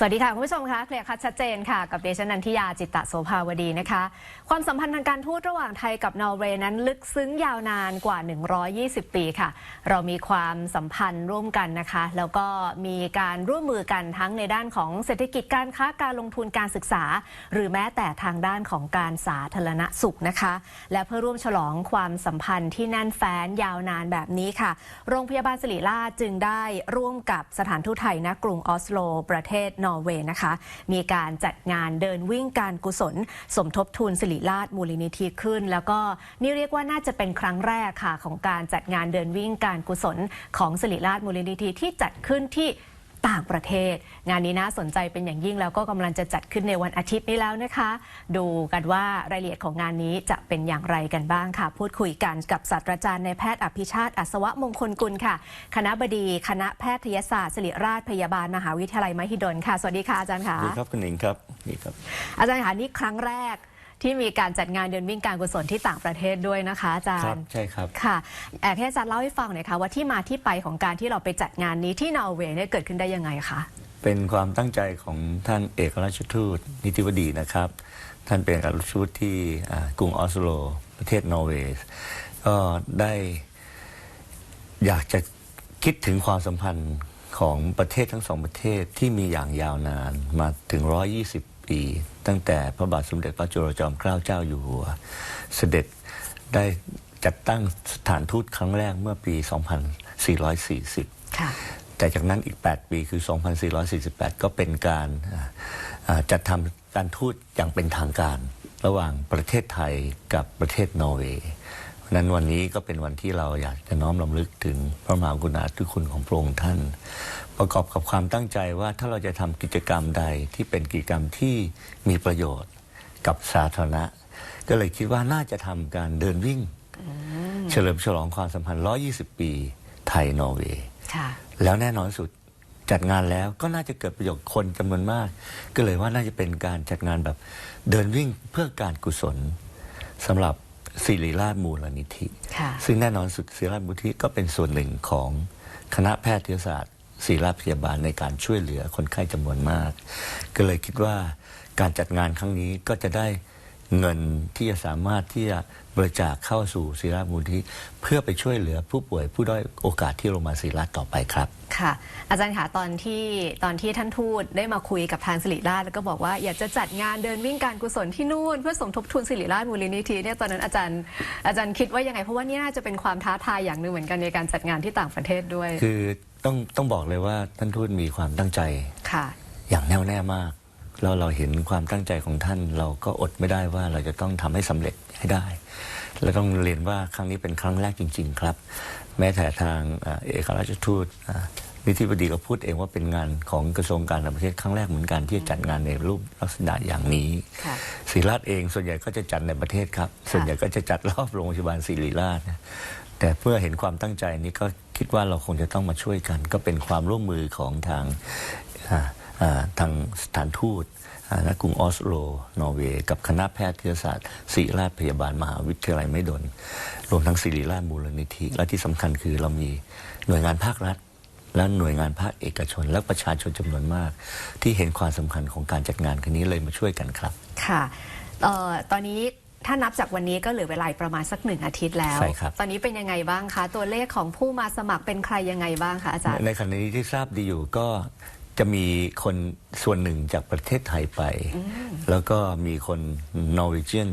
สวัสดีค่ะ คุณผู้ชมคะเคลียร์คัดชัดเจนค่ะ กับเดชนันทิยาจิตตะโสภาวดีนะคะ ความสัมพันธ์ทางการทูตระหว่างไทยกับนอร์เวย์นั้น ลึกซึ้งยาวนานกว่า 120 ปีค่ะ เรามีความสัมพันธ์ร่วมกันนะคะ แล้วก็มีการร่วมมือกันทั้งในด้านของเศรษฐกิจการค้าการลงทุนการศึกษา หรือแม้แต่ทางด้านของการสาธารณสุขนะคะ และเพื่อร่วมฉลองความสัมพันธ์ที่แน่นแฟ้นยาวนานแบบนี้ค่ะ โรงพยาบาลสิริราชจึงได้ร่วมกับสถานทูตไทยณกรุงออสโล ประเทศนอร์เวย์นะคะ มีการจัดงานเดินวิ่งการกุศล สมทบทุนสิริราชมูลนิธิขึ้น แล้วก็นี่เรียกว่าน่าจะเป็นครั้งแรกค่ะ ของการจัดงานเดินวิ่งการกุศลของสิริราชมูลนิธิที่จัดขึ้นที่ ต่างประเทศ งานนี้น่าสนใจเป็นอย่างยิ่งแล้วก็กำลังจะจัดขึ้นในวันอาทิตย์นี้แล้วนะคะ ดูกันว่ารายละเอียดของงานนี้จะเป็นอย่างไรกันบ้างค่ะ พูดคุยกันกับศาสตราจารย์ในายแพทย์อภิชาติอัศวะมงคลกุลค่ะ คณะบดี คณะแพทยศาสตร์ศิริราชพยาบาลมหาวิทยาลัยมหิดลค่ะ สวัสดีค่ะอาจารย์ค่ะดีครับคุณหนิงครับนี่ครับ อาจารย์ค่ะนี่ครั้งแรก ที่มีการจัดงานเดินวิ่งการกุศลที่ต่างประเทศด้วยนะคะอาจารครับย์ใช่ครับค่ะแอบให้อาจารย์เล่าให้ฟังหน่อยค่ะว่าที่มาที่ไปของการที่เราไปจัดงานนี้ที่นอร์เวย์เนี่ยเกิดขึ้นได้ยังไงคะเป็นความตั้งใจของท่านเอกราชทูตนิติวดีนะครับ ท่านเป็นเอกราชทูตที่อ่ากรุงออสโล ประเทศนอร์เวย์ก็ได้อยากจะคิดถึงความสัมพันธ์ของประเทศทั้งสองประเทศที่มีอย่างยาวนานมาถึง 120 ปีตั้งแต่พระบาทสมเด็จพระจุลจอมเกล้าเจ้าอยู่หัว เสด็จได้จัดตั้งสถานทูตครั้งแรกเมื่อปี 2440ค่ะแต่จากนั้นอีก 8 ปีคือ 2448 ก็เป็นการอ่าอ่าจัดทำการทูตอย่างเป็นทางการ ระหว่างประเทศไทยกับประเทศนอร์เวย์เพราะฉะนั้นวันนี้ก็เป็นวันที่เราอยากจะน้อมรำลึกถึงพระมหากรุณาธิคุณของพระองค์ท่าน ประกอบกับความตั้งใจว่าถ้าเราจะทำกิจกรรมใดที่เป็นกิจกรรมที่มีประโยชน์กับสาธารณะ ก็เลยคิดว่าน่าจะทำการเดินวิ่ง เฉลิมฉลองความสัมพันธ์ 120 ปีไทยนอร์เวย์ค่ะแล้วแน่นอนสุดจัดงานแล้วก็น่าจะเกิดประโยชน์คนจำนวนมาก ก็เลยว่าน่าจะเป็นการจัดงานแบบเดินวิ่งเพื่อการกุศลสำหรับศิริราชมูลนิธิค่ะซึ่งแน่นอนสุดศิริราชมูลนิธิก็เป็นส่วนหนึ่งของคณะแพทยศาสตร์ ศิรพยาบาลในการช่วยเหลือคนไข้จำนวนมาก ก็เลยคิดว่าการจัดงานครั้งนี้ก็จะได้เงินที่จะสามารถที่จะ บริจาคเข้าสู่ศิริราชมูลนิธิเพื่อไปช่วยเหลือผู้ป่วยผู้ด้อยโอกาสที่โรงพยาบาลศิริราชต่อไปครับ ค่ะ อาจารย์ค่ะตอนที่ตอนที่ท่านทูตได้มาคุยกับทางสิริราชแล้วก็บอกว่าอยากจะจัดงานเดินวิ่งการกุศลที่นู่น เพื่อสมทบทุนสิริราชมูลนิธิเนี่ยตอนนั้นอาจารย์อาจารย์คิดว่ายังไงเพราะว่านี่น่าจะเป็นความท้าทายอย่างหนึ่งเหมือนกันในการจัดงานที่ต่างประเทศด้วย คือต้องต้องบอกเลยว่าท่านทูตมีความตั้งใจค่ะอย่างแน่วแน่มาก แล้วเราเห็นความตั้งใจของท่าน เราก็อดไม่ได้ว่าเราจะต้องทำให้สำเร็จให้ได้ และต้องเรียนว่าครั้งนี้เป็นครั้งแรกจริง ๆ ครับ แม้แต่ทางเอ่อเอกราชทูตอ่านิธิบดีก็พูดเองว่าเป็นงานของกระทรวงการต่างประเทศครั้งแรกเหมือนกันที่จะจัดงานในรูปลักษณะอย่างนี้ค่ะศิริราชเองส่วนใหญ่ก็จะจัดในประเทศครับ ส่วนใหญ่ก็จะจัดรอบโรงพยาบาลศิริราชนะแต่เพื่อเห็นความตั้งใจนี้ก็คิดว่าเราคงจะต้องมาช่วยกัน ก็เป็นความร่วมมือของทางอ่าอ่า ทางสถานทูตอ่าณกรุงออสโล นอร์เวย์ กับคณะแพทยศาสตร์ศิริราชพยาบาลมหาวิทยาลัยไม่ดลรวมทั้งศิริราชมูลนิธิ และที่สำคัญคือเรามีหน่วยงานภาครัฐ และหน่วยงานภาคเอกชน และประชาชนจำนวนมาก ที่เห็นความสำคัญของการจัดงานครั้งนี้เลยมาช่วยกันครับ ค่ะเอ่อตอนนี้ถ้านับจากวันนี้ก็เหลือเวลาอีกประมาณสักหนึ่งอาทิตย์แล้วใช่ครับตอนนี้เป็นยังไงบ้างคะ ตัวเลขของผู้มาสมัครเป็นใครยังไงบ้างคะอาจารย์ ในขณะนี้ที่ทราบดีอยู่ก็ จะมีคนส่วนหนึ่งจากประเทศไทยไป แล้วก็มีคนนอร์เวเจียน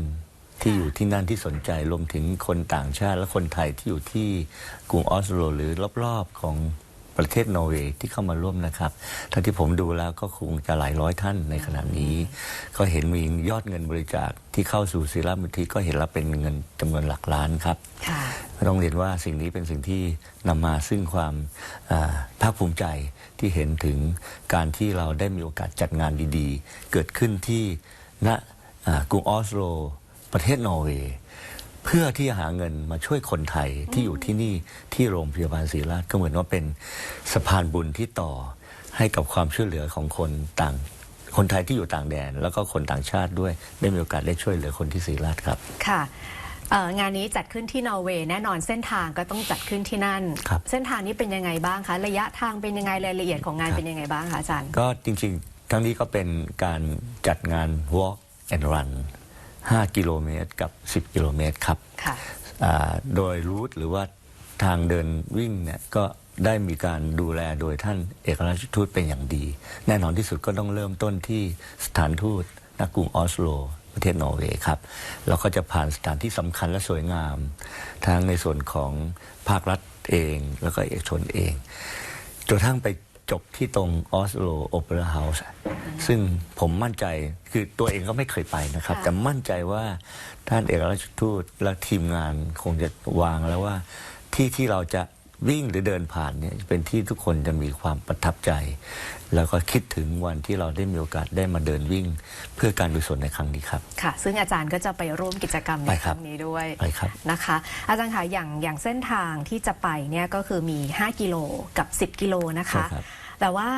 ที่อยู่ที่นั่นที่สนใจรวมถึงคนต่างชาติ และคนไทยที่อยู่ที่กรุงออสโล หรือรอบๆของประเทศนอร์เวย์ที่เข้ามาร่วมนะครับท่านที่ผมดูแล้วก็คงจะหลายร้อยท่านในขณะนี้ ก็เห็นมียอดเงินบริจาคที่เข้าสู่ศิลามุทิก็เห็นแล้วเป็นเงินจำนวนหลักล้านครับค่ะ ต้องเรียนว่าสิ่งนี้เป็นสิ่งที่นำมาซึ่งความภาคภูมิใจที่เห็นถึงการที่เราได้มีโอกาสจัดงานดีๆ เกิดขึ้นที่ณกรุงออสโล ประเทศนอร์เวย์เพื่อที่จะหาเงินมาช่วยคนไทยที่อยู่ที่นี่ที่โรงพยาบาลศรีราชก็เหมือนว่าเป็นสะพานบุญที่ต่อให้กับความช่วยเหลือของคนต่างคนไทยที่อยู่ต่างแดน แล้วก็คนต่างชาติด้วยได้มีโอกาสได้ช่วยเหลือคนที่ศรีราชครับค่ะ เอ่องานนี้จัดขึ้นที่นอร์เวย์แน่นอนเส้นทางก็ต้องจัดขึ้นที่นั่น ครับเส้นทางนี้เป็นยังไงบ้างคะ ระยะทางเป็นยังไงรายละเอียดของงานครับ เป็นยังไงบ้างคะอาจารย์ ก็จริงทั้งนี้ก็เป็นการจัดงาน Walk and Run 5 กิโลเมตรกับ 10 กิโลเมตรครับค่ะ อ่าโดยรูทหรือว่าทางเดินวิ่งเนี่ยก็ได้มีการดูแลโดยท่านเอกอัครราชทูตเป็นอย่างดี แน่นอนที่สุดก็ต้องเริ่มต้นที่สถานทูตณกรุงออสโล ประเทศนอร์เวย์ครับแล้วก็จะผ่านสถานที่สำคัญและสวยงาม ทั้งในส่วนของภาครัฐเองแล้วก็เอกชนเองจนกระทั่งไปจบที่ตรงออสโลโอเปร่าเฮาส์ซึ่งผมมั่นใจคือตัวเองก็ไม่เคยไปนะครับค่ะแต่มั่นใจว่าท่านเอกอัครราชทูตและทีมงานคงจะวางแล้วว่าที่ที่เราจะ วิ่งหรือเดินผ่านเนี่ยเป็นที่ทุกคนจะมีความประทับใจ แล้วก็คิดถึงวันที่เราได้มีโอกาสได้มาเดินวิ่ง เพื่อการกุศลในครั้งนี้ครับ ค่ะ ซึ่งอาจารย์ก็จะไปร่วมกิจกรรมในไปคครับรั้งนี้ด้วยไปครับนะคะ อาจารย์คะอย่างอย่างเส้นทางที่จะไปเนี่ยก็คือมี 5 กิโลกับ 10 กิโลนะคะใช่ครับแต่ว่า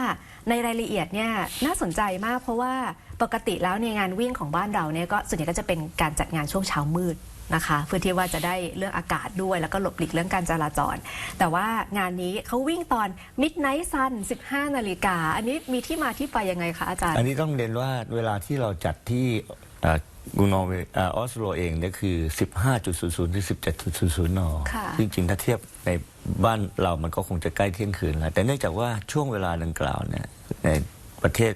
ในรายละเอียดเนี่ยน่าสนใจมากเพราะว่าปกติแล้วในยงานวิ่งของบ้านเราเนี่ยก็ส่วนใหญ่ก็จะเป็นการจัดงานช่วงเช้ามืด นะคะ เพื่อที่ว่าจะได้เรื่องอากาศด้วย แล้วก็หลบหลีกเรื่องการจราจร แต่ว่างานนี้เขาวิ่งตอน Midnight Sun 15 นาฬิกา อันนี้มีที่มาที่ไปยังไงคะอาจารย์ อันนี้ต้องเรียนว่าเวลาที่เราจัดที่เอ่อกรุงนอร์เวย์เออออสโลเองเนี่ยคือ 15.00ถึง17.00นค่ะจริงๆ ถ้าเทียบในบ้านเรามันก็คงจะใกล้เที่ยงคืนแล้ว แต่เนื่องจากว่าช่วงเวลาดังกล่าวเนี่ยในประเทศ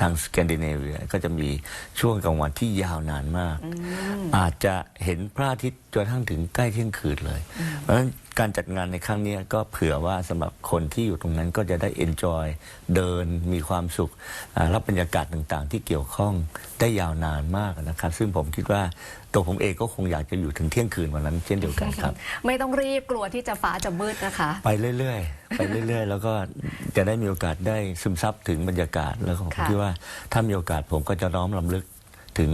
ทางสแกนดิเนเวียก็จะมีช่วงกลางวันที่ยาวนานมาก อาจจะเห็นพระอาทิตย์จนกระทั่งถึงใกล้เที่ยงคืนเลย เพราะฉะนั้น การจัดงานในครั้งนี้ก็เผื่อว่าสำหรับคนที่อยู่ตรงนั้นก็จะได้เอนจอยเดินมีความสุขอ่ารับบรรยากาศต่างๆ ที่เกี่ยวข้องได้ยาวนานมากนะครับ ซึ่งผมคิดว่าตัวผมเองก็คงอยากจะอยู่ถึงเที่ยงคืนวันนั้นเช่นเดียวกันครับ ไม่ต้องรีบกลัวที่จะฟ้าจะมืดนะคะ ไปเรื่อยๆ ไปเรื่อย ๆ แล้วก็จะได้มีโอกาสได้ซึมซับถึงบรรยากาศแล้วก็ผมค่ะคิดว่าถ้ามีโอกาสผมก็จะน้อมรำลึกถึง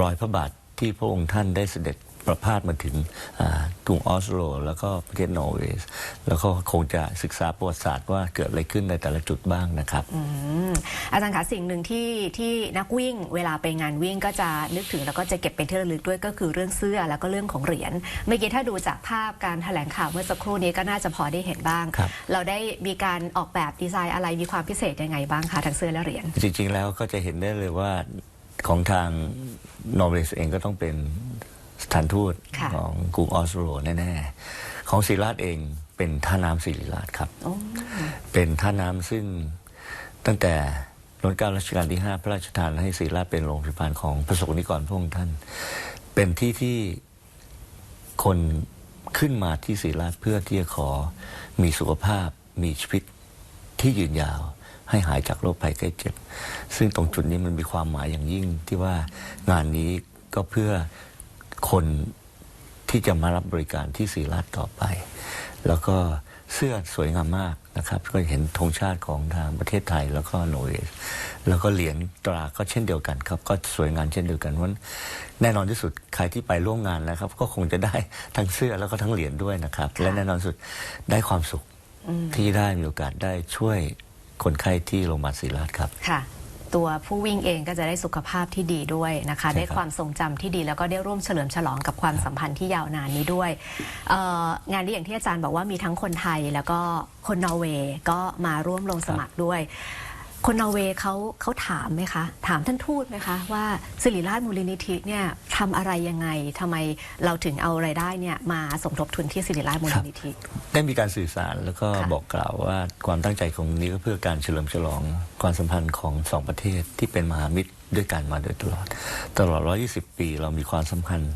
รอยพระบาทที่พระองค์ท่านได้เสด็จ ประพาสมาถึงอ่ากรุงออสโล แล้วก็ประเทศนอร์เวย์แล้วก็คงจะศึกษาประวัติศาสตร์ว่าเกิดอะไรขึ้นในแต่ละจุดบ้างนะครับอืมอาจารย์คะสิ่งหนึ่งที่ที่นักวิ่งเวลาไปงานวิ่งก็จะนึกถึงแล้วก็จะเก็บเป็นที่ระลึกด้วยก็คือเรื่องเสื้อแล้วก็เรื่องของเหรียญเมื่อกี้ถ้าดูจากภาพการแถลงข่าวเมื่อสักครู่นี้ก็น่าจะพอได้เห็นบ้างครับเราได้มีการออกแบบดีไซน์อะไรมีความพิเศษยังไงบ้างคะทั้งเสื้อและเหรียญจริง ๆ แล้วก็จะเห็นได้เลยว่าของทางนอร์เวย์เองก็ต้องเป็น สถานทูตค่ะของกรุงออสโลแน่ๆ ของศิริราชเองเป็นท่าน้ำศิริราชครับโอ้เป็นท่าน้ำซึ่งตั้งแต่รัชกาลรัชกาลที่ 5 พระราชทานให้ศรีราชเป็นโรงพยาบาลของพระสงฆ์นิกรพระองค์ท่าน เป็นที่ที่คนขึ้นมาที่ศรีราชเพื่อที่จะขอมีสุขภาพมีชีวิตที่ยืนยาวให้หายจากโรคภัยไข้เจ็บ ซึ่งตรงจุดนี้มันมีความหมายอย่างยิ่งที่ว่างานนี้ก็เพื่อ คนที่จะมารับบริการที่ศรีราชต่อไป แล้วก็เสื้อสวยงามมากนะครับ ก็เห็นธงชาติของทางประเทศไทยแล้วก็โนอร์เวย์แล้วก็เหรียญตราก็เช่นเดียวกันครับ ก็สวยงามเช่นเดียวกันเพราะฉะนั้นแน่นอนที่สุดใครที่ไปร่วมงานแล้วครับ ก็คงจะได้ทั้งเสื้อแล้วก็ทั้งเหรียญด้วยนะครับค่ะและแน่นอนสุดได้ความสุขอืมที่ได้มีโอกาสได้ช่วยคนไข้ที่โรงพยาบาลศรีราชครับค่ะ ตัวผู้วิ่งเองก็จะได้สุขภาพที่ดีด้วยนะคะใช่ครับได้ความทรงจำที่ดีแล้วก็ได้ร่วมเฉลิมฉลองกับความสัมพันธ์ที่ยาวนานนี้ด้วยเอ่องานนี้อย่างที่อาจารย์บอกว่ามีทั้งคนไทยแล้วก็คนนอร์เวย์ก็มาร่วมลงสมัครด้วย คนนอร์เวย์เขาเขาถามไหมคะ ถามท่านทูตไหมคะ ว่าสิริราชมูลนิธิเนี่ยทำอะไรยังไงทำไมเราถึงเอาไรายได้เนี่ยมาสมทบทุนที่สิริราชมูลนิธิ ได้มีการสื่อสารแล้วก็ค่ะ บอกกล่าวว่าความตั้งใจของนี้ก็เพื่อการเฉลิมฉลองความสัมพันธ์ของสองประเทศที่เป็นมหามิตรด้วยกันมาโดยตลอด ตลอด 120 ปีเรามีความสัมพันธ์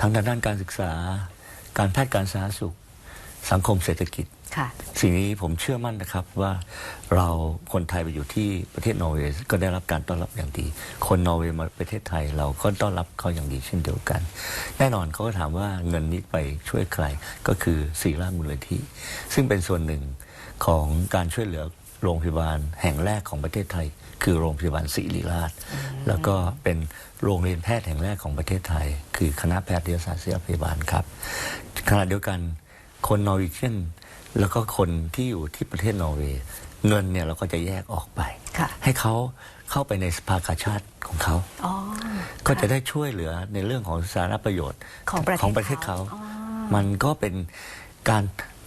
ทั้งทางด้านการศึกษา การแพทย์การสาธารณสุข สังคมเศรษฐกิจค่ะ สิ่งนี้ผมเชื่อมั่นนะครับว่าเราคนไทยไปอยู่ที่ประเทศนอร์เวย์ก็ได้รับการต้อนรับอย่างดี คนนอร์เวย์มาประเทศไทยเราก็ต้อนรับเขาอย่างดีเช่นเดียวกัน แน่นอนเขาก็ถามว่าเงินนี้ไปช่วยใครก็คือสีราชมูลนิธิซึ่งเป็นส่วนหนึ่งของการช่วยเหลือโรงพยาบาลแห่งแรกของประเทศไทย คือโรงพยาบาลศิริราช แล้วก็เป็นโรงเรียนแพทย์แห่งแรกของประเทศไทย คือคณะแพทยศาสตร์ศิริพยาบาลครับขณะเดียวกันคนนอร์วีเชียน แล้วก็คนที่อยู่ที่ประเทศนอร์เวย์เงินเนี่ยเราก็จะแยกออกไป ค่ะให้เขาเข้าไปในสภากาชาติของเขา อ๋อก็จะได้ช่วยเหลือในเรื่องของสาธารณประโยชน์ของประเทศของประเทศเขาเขาอ๋อ มันก็เป็นการ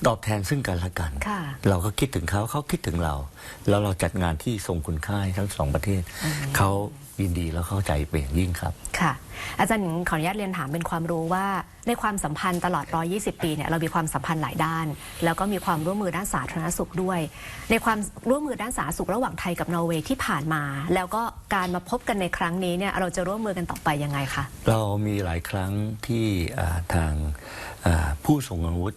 ตอบแทนซึ่งกันและกัน ค่ะ เราก็คิดถึงเขาเขาคิดถึงเรา แล้วเราจัดงานที่ทรงคุณค่าให้ทั้งสองประเทศ เขา ยินดีแล้วเข้าใจเป็นอย่างยิ่งครับ ค่ะ อาจารย์หญิงขออนุญาตเรียนถามเป็นความรู้ว่า ในความสัมพันธ์ตลอด 120 ปีเนี่ยเรามีความสัมพันธ์หลายด้าน แล้วก็มีความร่วมมือด้านสาธารณสุขด้วย ในความร่วมมือด้านสาธารณสุขระหว่างไทยกับนอร์เวย์ที่ผ่านมา แล้วก็การมาพบกันในครั้งนี้เนี่ยเราจะร่วมมือกันต่อไปยังไงคะเรามีหลายครั้งที่อ่าทางอ่าผู้ทรงอาวุธ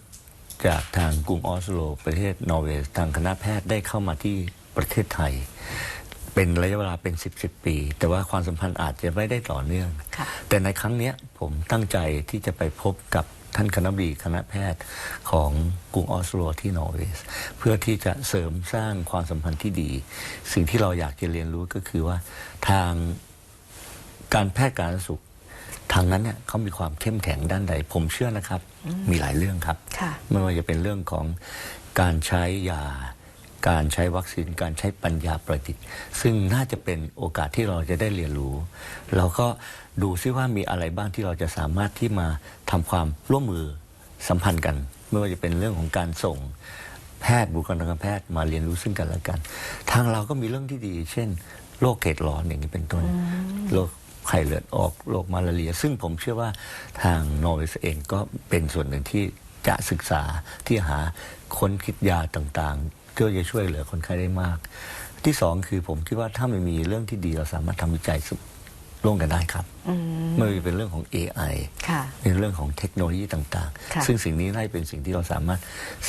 จากทางกรุงออสโล ประเทศนอร์เวย์ทางคณะแพทย์ได้เข้ามาที่ประเทศไทย เป็นระยะเวลาเป็น 10 10ปี แต่ว่าความสัมพันธ์อาจจะไม่ได้ต่อเนื่องค่ะแต่ในครั้งเนี้ยผมตั้งใจที่จะไปพบกับท่านคณะบดีคณะแพทย์ของกรุงออสโลที่นอร์เวย์เพื่อที่จะเสริมสร้างความสัมพันธ์ที่ดี สิ่งที่เราอยากจะเรียนรู้ก็คือว่าทางการแพทย์การสุขทางนั้นเนี่ยเขามีความเข้มแข็งด้านใด ผมเชื่อนะครับ มีหลายเรื่องครับค่ะไม่ว่าจะเป็นเรื่องของการใช้ยา การใช้วัคซีนการใช้ปัญญาประดิษฐ์ ซึ่งน่าจะเป็นโอกาสที่เราจะได้เรียนรู้ เราก็ดูซิว่ามีอะไรบ้างที่เราจะสามารถที่มาทำความร่วมมือสัมพันธ์กัน ไม่ว่าจะเป็นเรื่องของการส่งแพทย์บุคลากรทางการแพทย์มาเรียนรู้ซึ่งกันและกัน ทางเราก็มีเรื่องที่ดี เช่นโรคเขตร้อนอย่างนี้เป็นต้นโรคไข้เลือดออกโรคมาลาเรีย ซึ่งผมเชื่อว่าทางนอร์เวย์เองก็เป็นส่วนหนึ่งที่จะศึกษาที่หาค้นคิดยาต่างๆ เพื่อจะช่วยเหลือคนไข้ได้มาก ที่สองคือผมคิดว่าถ้ามันมีเรื่องที่ดีเราสามารถทำวิจัยร่วมกันได้ครับอืมไม่ว่าจะเป็นเรื่องของ AI ค่ะในเรื่องของเทคโนโลยีต่างค่ะๆซึ่งสิ่งนี้น่าจะเป็นสิ่งที่เราสามารถ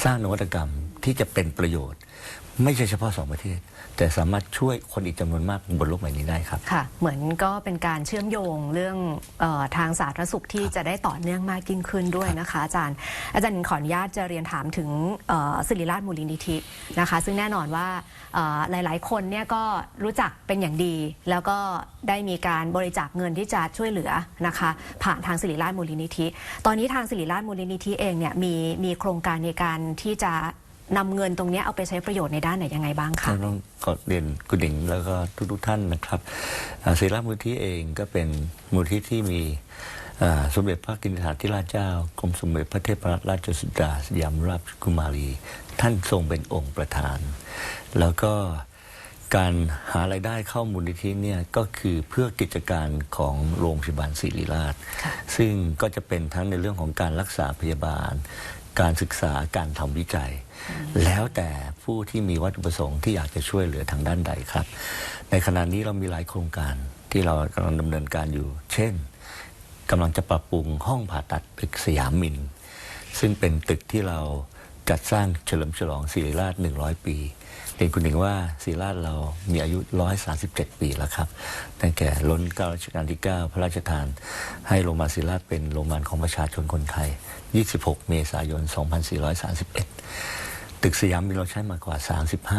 สร้างนวัตกรรมที่จะเป็นประโยชน์ ไม่ใช่เฉพาะสองประเทศ แต่สามารถช่วยคนอีกจำนวนมากบนโลกใบนี้ได้ครับ ค่ะ เหมือนก็เป็นการเชื่อมโยงเรื่องเออทางสาธารณสุขที่จะได้ต่อเนื่องมากยิ่งขึ้นด้วยนะคะ อาจารย์ อาจารย์ขออนุญาตจะเรียนถามถึงเอ่อศิริราชมูลนิธินะคะ ซึ่งแน่นอนว่าเอ่อหลาย ๆ คนเนี่ยก็รู้จักเป็นอย่างดี แล้วก็ได้มีการบริจาคเงินที่จะช่วยเหลือนะคะ ผ่านทางศิริราชมูลนิธิ ตอนนี้ทางศิริราชมูลนิธิเองเนี่ยมีมีโครงการในการที่จะ นำเงินตรงนี้เอาไปใช้ประโยชน์ในด้านไหนยังไงบ้างคะต้องขอเรียนคุณหญิงแล้วก็ทุกๆท่านนะครับศิลามูลที่เองก็เป็นมูลที่ที่มีสมเด็จพระกินธาธิราชเจ้ากรมสมเด็จพระเทพรัตนราชสุดาสยามราชกุมารี ท่านทรงเป็นองค์ประธาน แล้วก็การหารายได้เข้ามูลนิธิเนี่ยก็คือเพื่อกิจการของโรงพยาบาลศิริราช ซึ่งก็จะเป็นทั้งในเรื่องของการรักษาพยาบาล การศึกษาการทำวิจัย แล้วแต่ผู้ที่มีวัตถุประสงค์ที่อยากจะช่วยเหลือทางด้านใดครับ ในขณะนี้เรามีหลายโครงการที่เรากำลังดำเนินการอยู่ เช่นกำลังจะปรับปรุงห้องผ่าตัดตึกสยามมิน ซึ่งเป็นตึกที่เราจัดสร้างเฉลิมฉลองศิริราช 100 ปีเรียนคุณหญิงว่าศิริราชเรามีอายุ 137 ปีแล้วครับตั้งแต่ล้นเก้ารัชกาลที่ 9 พระราชทาน ให้โรงพยาบาลศิริราชเป็นโรงพยาบาลของประชาชนคนไทย 26 เมษายน 2431 ตึกสยามมินเราใช้มากว่า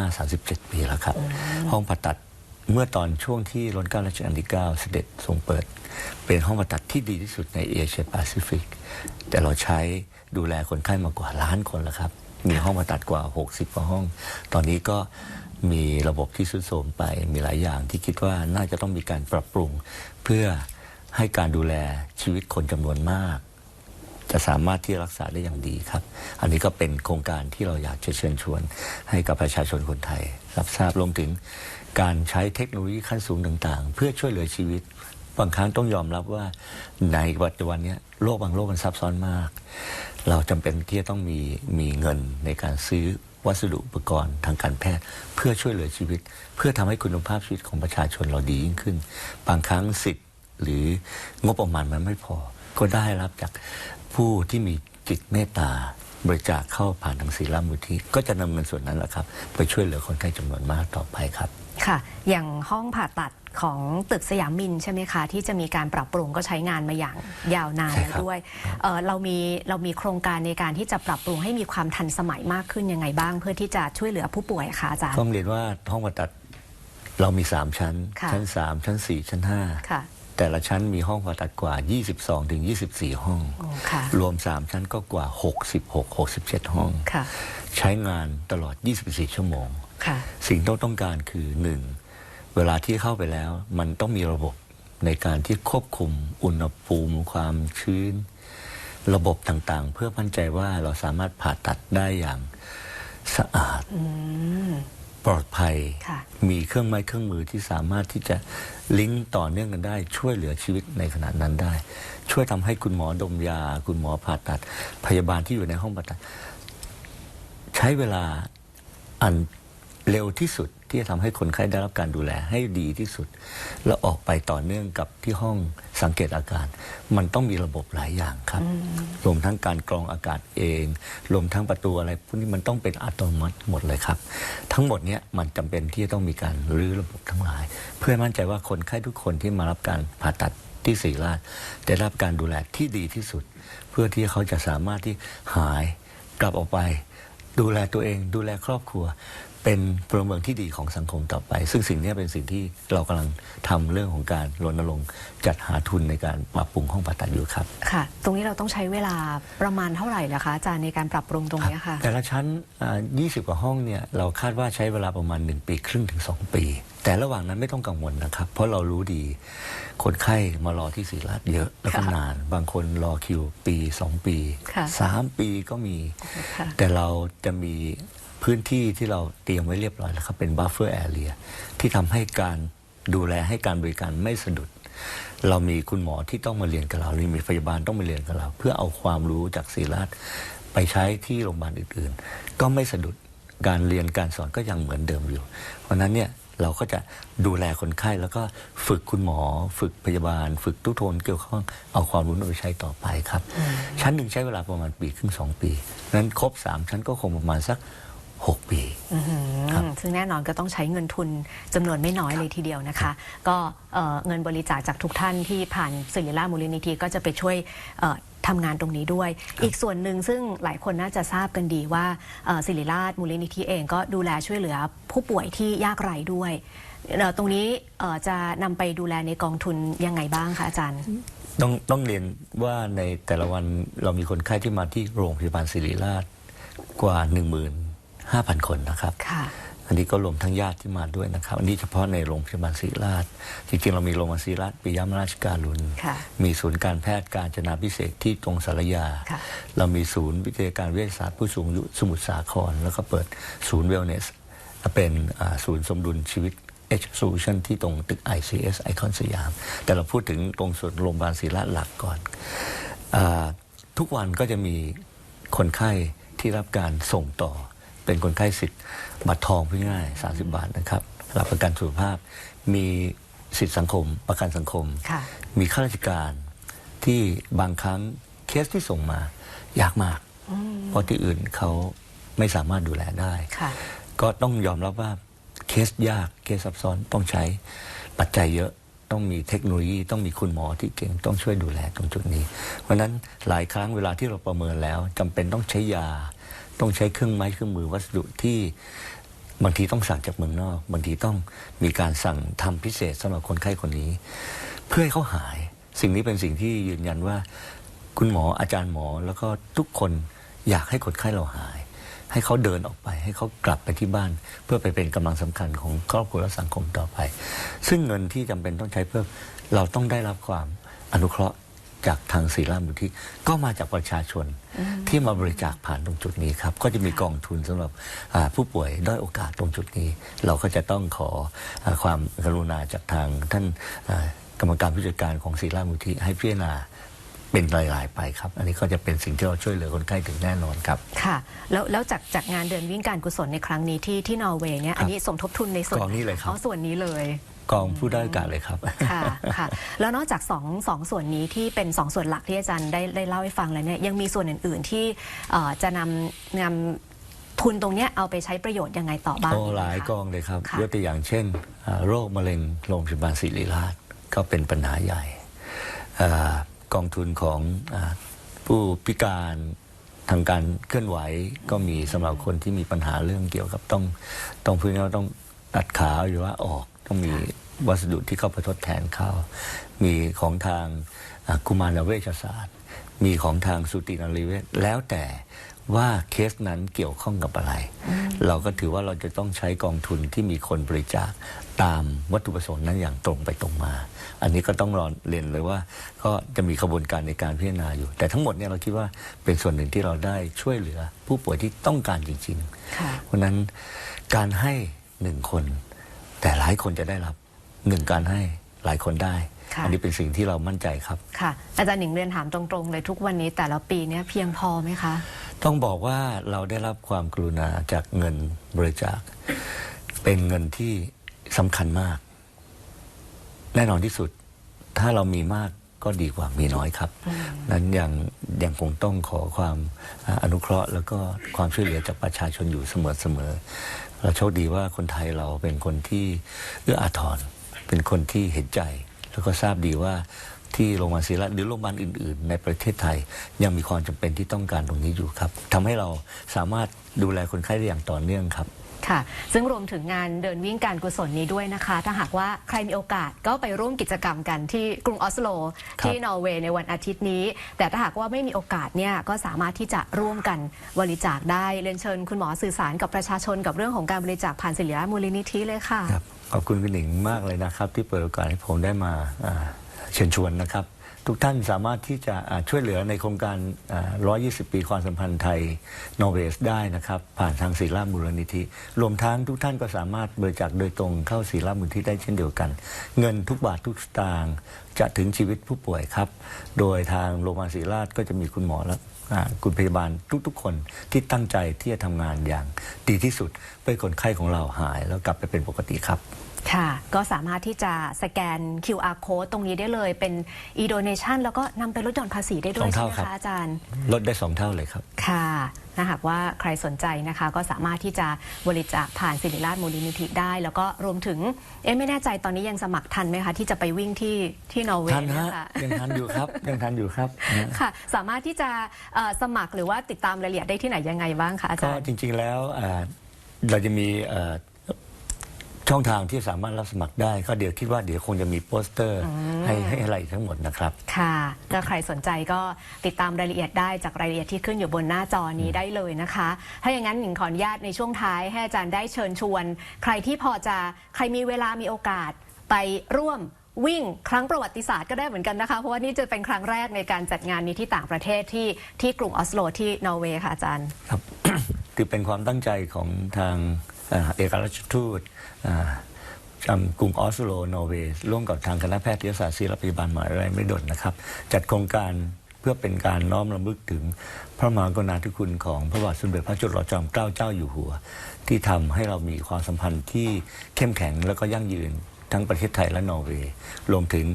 35-37 ปีแล้วครับ ห้องผ่าตัดเมื่อตอนช่วงที่รัชกาลรัชกาลที่ 9 เสด็จทรงเปิด เป็นห้องผ่าตัดที่ดีที่สุดในเอเชียแปซิฟิก แต่เราใช้ดูแลคนไข้มากว่าล้านคนแล้วครับ มีห้องผ่าตัดกว่า 60กว่าห้อง ตอนนี้ก็มีระบบที่สุดโทรมไป มีหลายอย่างที่คิดว่าน่าจะต้องมีการปรับปรุง เพื่อให้การดูแลชีวิตคนจำนวนมาก จะสามารถที่รักษาได้อย่างดีครับ อันนี้ก็เป็นโครงการที่เราอยากจะเชิญชวน ให้กับประชาชนคนไทย รับทราบรวมถึงการใช้เทคโนโลยีขั้นสูงต่าง ๆ เพื่อช่วยเหลือชีวิตบางครั้งต้องยอมรับว่าในปัจจุบันนี้โลกบางโลกมันซับซ้อนมาก เราจำเป็นที่จะต้องมีมีเงินในการซื้อวัสดุอุปกรณ์ทางการแพทย์ เพื่อช่วยเหลือชีวิต เพื่อทำให้คุณภาพชีวิตของประชาชนเราดียิ่งขึ้น บางครั้งสิทธิ์หรืองบประมาณมันไม่พอ ก็ได้รับจาก ผู้ที่มีจิตเมตตาบริจาคเข้าผ่านทางศีลมูลที่ก็จะนำเงินส่วนนั้นแหละครับ ไปช่วยเหลือคนไข้จำนวนมากต่อไปครับ ค่ะ อย่างห้องผ่าตัดของตึกสยามมินใช่ไหมคะ ที่จะมีการปรับปรุงก็ใช้งานมาอย่างยาวนานใช่แล้วครับ ด้วยเอ่อเรามีเรามีโครงการในการที่จะปรับปรุงให้มีความทันสมัยมากขึ้นยังไงบ้าง เพื่อที่จะช่วยเหลือผู้ป่วยค่ะอาจารย์ ต้องเรียนว่าห้องผ่าตัดเรามี 3 ชั้น ค่ะ ชั้น 3 ชั้น 4 ชั้น ค่ะ5 แต่ละชั้นมีห้องผ่าตัดกว่า 22 ถึง 24 ห้องโอ้ค่ะรวม 3 ชั้นก็กว่า 66 67 ห้องค่ะใช้งานตลอด 24 ชั่วโมงค่ะสิ่งที่ต้องการคือหนึ่งเวลาที่เข้าไปแล้ว มันต้องมีระบบในการที่ควบคุมอุณหภูมิ ความชื้น ระบบต่างๆ เพื่อมั่นใจว่าเราสามารถผ่าตัดได้อย่างสะอาดอืม ปลอดภัยค่ะมีเครื่องไม้เครื่องมือที่สามารถที่จะลิงก์ต่อเนื่องกันได้ ช่วยเหลือชีวิตในขณะนั้นได้ ช่วยทำให้คุณหมอดมยา คุณหมอผ่าตัด พยาบาลที่อยู่ในห้องผ่าตัด ใช้เวลาอัน เร็วที่สุดที่จะทำให้คนไข้ได้รับการดูแลให้ดีที่สุด แล้วออกไปต่อเนื่องกับที่ห้องสังเกตอาการ มันต้องมีระบบหลายอย่างครับ รวมทั้งการกรองอากาศเอง รวมทั้งประตูอะไรพวกนี้มันต้องเป็นอัตโนมัติหมดเลยครับ ทั้งหมดเนี้ยมันจำเป็นที่จะต้องมีการรื้อระบบทั้งหลาย เพื่อให้มั่นใจว่าคนไข้ทุกคนที่มารับการผ่าตัดที่ศรีราชได้รับการดูแลที่ดีที่สุด เพื่อที่เขาจะสามารถที่หายกลับออกไป ดูแลตัวเอง ดูแลครอบครัว เป็นพลเมืองที่ดีของสังคมต่อไป ซึ่งสิ่งนี้เป็นสิ่งที่เรากำลังทำเรื่องของการรณรงค์จัดหาทุนในการปรับปรุงห้องผ่าตัดอยู่ครับค่ะ ตรงนี้เราต้องใช้เวลาประมาณเท่าไหร่ล่ะคะอาจารย์ในการปรับปรุงตรงเนี้ยค่ะ แต่ละชั้นอ่า20 กว่าห้องเนี่ยเราคาดว่าใช้เวลาประมาณ 1 ปีครึ่งถึง 2 ปี แต่ระหว่างนั้นไม่ต้องกังวลนะครับ เพราะเรารู้ดีคนไข้มารอที่ศรีราชเยอะแล้วก็ค่ะนาน บางคนรอคิวปี 2 ปีค่ะ3ปีก็มีค่ะแต่เราจะมี พื้นที่ที่เราเตรียมไว้เรียบร้อยแล้วครับเป็นบัฟเฟอร์แอเรียที่ทำให้การดูแลให้การบริการไม่สะดุด เรามีคุณหมอที่ต้องมาเรียนกับเราหรือมีพยาบาลต้องมาเรียนกับเรา เพื่อเอาความรู้จากศรีราชไปใช้ที่โรงพยาบาลอื่นๆ ก็ไม่สะดุดการเรียนการสอนก็ยังเหมือนเดิมอยู่ เพราะนั้นเนี่ยเราก็จะดูแลคนไข้แล้วก็ฝึกคุณหมอ ฝึกพยาบาล ฝึกทุกโทนเกี่ยวข้องเอาความรู้นั้นไปใช้ต่อไปครับ ชั้นหนึ่งใช้เวลาประมาณปีครึ่งสองปีนั้นครบสามชั้นก็คงประมาณสัก หกปีอื้อหือครับซึ่งแน่นอนก็ต้องใช้เงินทุนจำนวนไม่น้อยเลยทีเดียวนะคะ ก็เอ่อเงินบริจาคจากทุกท่านที่ผ่านศิริราชมูลนิธิก็จะไปช่วยเอ่อทำงานตรงนี้ด้วย อีกส่วนหนึ่งซึ่งหลายคนน่าจะทราบกันดีว่าเอ่อศิริราชมูลนิธิเองก็ดูแลช่วยเหลือผู้ป่วยที่ยากไร้ด้วยเอ่อตรงนี้เอ่อจะนำไปดูแลในกองทุนยังไงบ้างคะอาจารย์ต้องต้องเรียนว่าในแต่ละวันเรามีคนไข้ที่มาที่โรงพยาบาลศิริราชกว่า 15,000 คนนะครับค่ะอันนี้ก็รวมทั้งญาติที่มาด้วยนะครับ อันนี้เฉพาะในโรงพยาบาลศิริราช จริงๆ เรามีโรงพยาบาลศิริราชปิยมราชการุณค่ะมีศูนย์การแพทย์การจนาพิเศษกที่ตรงสารยาค่ะเรามีศูนย์วิทยาการวิทยาศาสตร์ผู้สูงอายุสมุทรสาคร แล้วก็เปิดศูนย์เวลเนส เป็นอ่าศูนย์สมดุลชีวิต H Solution ที่ตรงตึก ICS ไอคอนสยาม แต่เราพูดถึงตรงส่วนโรงพยาบาลศิริราชหลักก่อนอาทุกวันก็จะมีคนไข้ที่รับการส่งต่อ เป็นคนไข้สิทธิ์บัตรทองพูดง่ายๆ30 บาทนะครับรับประกันสุขภาพ มีสิทธิสังคม ประกันสังคมค่ะมีข้าราชการที่บางครั้งเคสที่ส่งมายากมาก เพราะที่อื่นเขาไม่สามารถดูแลได้ค่ะก็ต้องยอมรับว่าเคสยากเคสซับซ้อนต้องใช้ปัจจัยเยอะต้องมีเทคโนโลยีต้องมีคุณหมอที่เก่งต้องช่วยดูแลตรงจุดนี้ เพราะฉะนั้นหลายครั้งเวลาที่เราประเมินแล้วจำเป็นต้องใช้ยา ต้องใช้เครื่องไม้เครื่องมือวัสดุที่บางทีต้องสั่งจากเมืองนอก บางทีต้องมีการสั่งทำพิเศษสำหรับคนไข้คนนี้ เพื่อให้เขาหาย สิ่งนี้เป็นสิ่งที่ยืนยันว่า คุณหมออาจารย์หมอแล้วก็ทุกคนอยากให้คนไข้เราหาย ให้เขาเดินออกไป ให้เขากลับไปที่บ้าน เพื่อไปเป็นกำลังสำคัญของครอบครัวและสังคมต่อไป ซึ่งเงินที่จำเป็นต้องใช้เพื่อเราต้องได้รับความอนุเคราะห์ จากทางศีลามุทิก็มาจากประชาชนที่มาบริจาคผ่านตรงจุดนี้ครับ ก็จะมีกองทุนสำหรับอ่าผู้ป่วยด้อยโอกาสตรงจุดนี้ เราก็จะต้องขออาความกรุณาจากทางท่านอ่ากรรมการผู้จัดการของศีลามุทิให้พิจารณาเป็นรายๆไปครับ อันนี้ก็จะเป็นสิ่งที่เราช่วยเหลือคนไข้ถึงแน่นอนครับ ค่ะ แล้วแล้วจากจากงานเดินวิ่งการกุศลในครั้งนี้ที่ที่นอร์เวย์เนี่ยอันนี้สมทบทุนในส่วนกองนี้เลยครับอ๋อส่วนนี้เลย กองผู้ได้อยโอกาสเลยครับ ค่ะค่ะ แล้วนอกจากสองสองส่วนนี้ที่เป็นสองส่วนหลักที่อาจารย์ได้ได้เล่าให้ฟังแล้วเนี่ยยังมีส่วนอื่น ๆ ที่เอ่อจะนำนำทุนตรงเนี้ยเอาไปใช้ประโยชน์ยังไงต่อบ้างโอ้หลายคะกองเลยครับค่ะ ยกตัวอย่างเช่นอ่าโรคมะเร็งโรงพยาบาลศิริราชก็เป็นปัญหาใหญ่อากองทุนของอาผู้พิการทางการเคลื่อนไหวก็มีสำหรับคนที่มีปัญหาเรื่องเกี่ยวกับต้องต้องพูดง่ายๆว่าต้องตัดขาหรือว่าออก ต้องมีวัสดุที่เข้าไปทดแทนเข้ามีของทางอ่ากุมารเวชศาสตร์ มีของทางสุตินารีเวชแล้วแต่ว่าเคสนั้นเกี่ยวข้องกับอะไร เราก็ถือว่าเราจะต้องใช้กองทุนที่มีคนบริจาคตามวัตถุประสงค์นั้นอย่างตรงไปตรงมา อันนี้ก็ต้องรอเรียนเลยว่าก็จะมีกระบวนการในการพิจารณาอยู่ แต่ทั้งหมดเนี่ยเราคิดว่าเป็นส่วนหนึ่งที่เราได้ช่วยเหลือ ผู้ป่วยที่ต้องการจริงๆค่ะเพราะฉะนั้นการให้หนึ่งคน แต่หลายคนจะได้รับหนึ่งการให้หลายคนได้ ค่ะ อันี้เป็นสิ่งที่เรามั่นใจครับ ค่ะ อาจารย์หนิงเรียนถามตรงๆเลยทุกวันนี้แต่ละปีเนี่ยเพียงพอไหมคะ ต้องบอกว่าเราได้รับความกรุณาจากเงินบริจาค เป็นเงินที่สำคัญมาก แน่นอนที่สุด ถ้าเรามีมากก็ดีกว่ามีน้อยครับ นั้นยังยังคงต้องขอความอ่าอนุเคราะห์ แล้วก็ความช่วยเหลือจากประชาชนอยู่เสมอๆ เราโชคดีว่าคนไทยเราเป็นคนที่เอื้ออาทรเป็นคนที่เห็นใจ แล้วก็ทราบดีว่าที่โรงพยาบาลศิริราชหรือโรงพยาบาลอื่น ๆ ในประเทศไทย ยังมีความจำเป็นที่ต้องการตรงนี้อยู่ครับทำให้เราสามารถดูแลคนไข้ได้อย่างต่อเนื่องครับ ค่ะ ซึ่งรวมถึงงานเดินวิ่งการกุศลนี้ด้วยนะคะ ถ้าหากว่าใครมีโอกาสก็ไปร่วมกิจกรรมกันที่กรุงออสโล ครับ ที่นอร์เวย์ในวันอาทิตย์นี้ แต่ถ้าหากว่าไม่มีโอกาสเนี่ยก็สามารถที่จะร่วมกันบริจาคได้เรียนเชิญคุณหมอสื่อสารกับประชาชนกับเรื่องของการบริจาคผ่านศิริราชมูลนิธิเลยค่ะ ครับขอบคุณคุณหนิงมากเลยนะครับ ที่เปิดโอกาสให้ผมได้มาอ่าเชิญชวนนะครับ ทุกท่านสามารถที่จะช่วยเหลือในโครงการ 120 ปีความสัมพันธ์ไทยนอร์เวย์ได้นะครับ ผ่านทางศิลามูลนิธิ รวมทั้งทุกท่านก็สามารถบริจาคโดยตรงเข้าศิลามูลนิธิได้เช่นเดียวกัน เงินทุกบาททุกสตางค์จะถึงชีวิตผู้ป่วยครับ โดยทางโรงพยาบาลศิริราชก็จะมีคุณหมอและคุณพยาบาลทุกๆ คนที่ตั้งใจที่จะทำงานอย่างดีที่สุดเพื่อคนไข้ของเราหายแล้วกลับไปเป็นปกติครับ ค่ะ ก็สามารถที่จะสแกน QR code ตรงนี้ได้เลยเป็น e-donation แล้วก็นำไปลดหย่อนภาษีได้ด้วสยองใช่เท่าไหมครับ คะอาจารย์ ลดได้สองเท่าเลยครับ ค่ะถ้าหากว่าใครสนใจนะคะ ก็สามารถที่จะบริจาคผ่านศิริราชมูลนิธิได้ แล้วก็รวมถึง เอ๊ะไม่แน่ใจตอนนี้ยังสมัครทันไหมคะ ที่จะไปวิ่งที่ที่นอร์เวทันย์ฮะนะคะยังทันอยู่ครับ ยังทันอยู่ครับนะค่ะ สามารถที่จะเอ่อสมัครหรือว่าติดตามรายละเอียดได้ที่ไหนยังไงบ้างคะอาก็จารย์ จริงๆแล้วเอ่อเราจะมีเอ่อ ช่องทางที่สามารถรับสมัครได้ ก็เดี๋ยวคิดว่าเดี๋ยวคงจะมีโปสเตอร์ให้ให้อะไรทั้งหมดนะครับ ค่ะถ้าใครสนใจก็ติดตามรายละเอียดได้จากรายละเอียดที่ขึ้นอยู่บนหน้าจอนี้ได้เลยนะคะ ถ้าอย่างนั้นหนิงขออนุญาตในช่วงท้ายให้อาจารย์ได้เชิญชวน ใครที่พอจะใครมีเวลามีโอกาสไปร่วมวิ่งครั้งประวัติศาสตร์ก็ได้เหมือนกันนะคะ เพราะว่านี่จะเป็นครั้งแรกในการจัดงานนี้ที่ต่างประเทศที่ที่กรุงออสโลที่นอร์เวย์ค่ะอาจารย์ ครับ คือเป็นความตั้งใจของทาง เอกราชทูตอ่าจำกรุงออสโลนอร์เวย์ร่วมกับทางคณะแพทยศาสตร์ศิริราชพยาบาลมหาวิทยาลัยไม่ดลนะครับ จัดโครงการเพื่อเป็นการน้อมรำลึกถึงพระมหากรุณาธิคุณของพระบาทสมเด็จพระจุลจอมเกล้าเจ้าอยู่หัว ที่ทำให้เรามีความสัมพันธ์ที่เข้มแข็งแล้วก็ยั่งยืนทั้งประเทศไทยและนอร์เวย์รวมถึง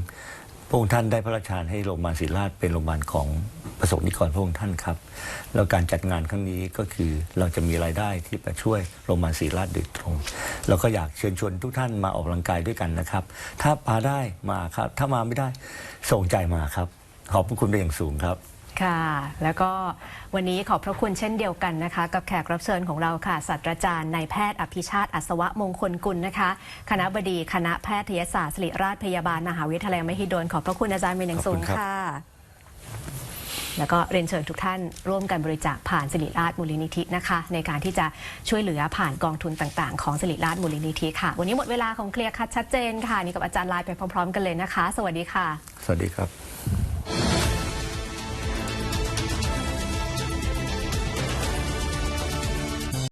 ระองค์ท่านได้พระราชทานให้โรงพยาบาลศิริราชเป็นโรงพยาบาลของประสบนิกรพระองค์ท่านครับ แล้วการจัดงานครั้งนี้ก็คือเราจะมีรายได้ที่ไปช่วยโรงพยาบาลศิริราชโดยตรงเราก็อยากเชิญชวนทุกท่านมาออกกำลังกายด้วยกันนะครับ ถ้ามาได้มาครับ ถ้ามาไม่ได้ส่งใจมาครับ ขอบพระคุณเป็นอย่างสูงครับ ค่ะ แล้วก็วันนี้ขอบพระคุณเช่นเดียวกันนะคะ กับแขกรับเชิญของเราค่ะศาสตราจารย์นายแพทย์อภิชาติอัศวะมงคลกุลนะคะ คณะบดีคณะแพทยศาสตร์ศิริราชพยาบาลมหาวิทยาลัยมหิดลขอบพระคุณอาจารย์เป็นอย่างสูงค,ค่ะ แล้วก็เรียนเชิญทุกท่านร่วมกันบริจาคผ่านสิริราชมูลนิธินะคะ ในการที่จะช่วยเหลือผ่านกองทุนต่างๆ ของสิริราชมูลนิธิค่ะ วันนี้หมดเวลาของเคลียร์คัดชัดเจนค่ะนี่กับอาจารย์ลน์ไปพร้อม ๆ กันเลยนะคะ สวัสดีค่ะ สวัสดีครับ